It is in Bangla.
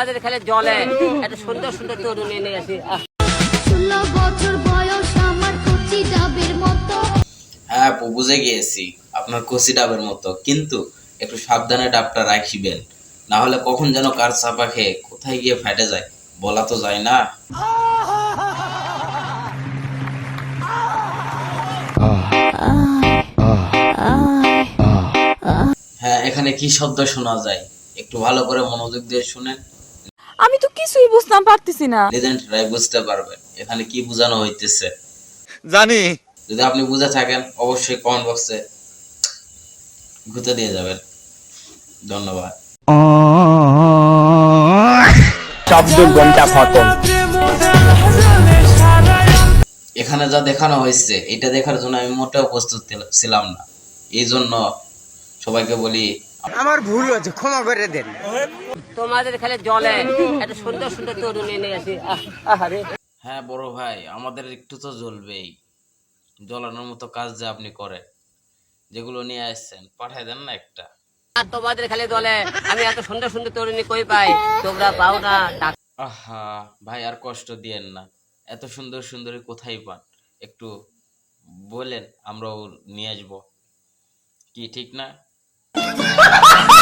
তোমাদের খালি জলে। এত সুন্দর সুন্দর তরুণ এনে আসি। আহ, ষোলো বছর বয়স আমার কচি ডাবের মতো। হ্যাঁ আপু বুঝে গিয়েছি। আপনার কচি ডাবের মতো। কিন্তু একটু সাবধানে ডাবটা রাখিবেন। না হলে কখন যেন কার চাপা খেয়ে কোথায় গিয়ে ফেটে যায় বলা তো যায় না। হ্যাঁ এখানে কি শব্দ শোনা যায়? একটু ভালো করে মনোযোগ দিয়ে শুনেন। আমি তো কিছুই বুঝতাম পারতেছি না। লিজেন্ডরাই বুঝতে পারবেন। এখানে কি বোঝানো হইতেছে? জানি। যদি আপনি বুঝে থাকেন অবশ্যই কমেন্ট বক্সে ঘুরতে দিয়ে যাবেন। ধন্যবাদ। এখানে যা দেখানো হয়েছে এটা দেখার জন্য আমি মোটেও প্রস্তুত ছিলাম না। এই জন্য সবাইকে বলি আমার ভুল হয়েছে ক্ষমা করে দেন। তোমাদের খালি জলে এত সুন্দর সুন্দর তরুণ এনে আসি। আহারে। হ্যাঁ বড় ভাই আমাদের একটু তো জ্বলবেই। জ্বলানোর মতো কাজ যে আপনি করেন যেগুলো নিয়ে আসছেন পাঠাই দেন না একটা। আর তোমাদের খালি জলে আমি এত সুন্দর সুন্দর তরুণী কই পাই? তোমরা পাও না আহা ভাই আর কষ্ট দিয়েন না। এত সুন্দর সুন্দরী কোথায় পান? একটু বলেন আমরাও নিয়ে আসব। কি ঠিক না?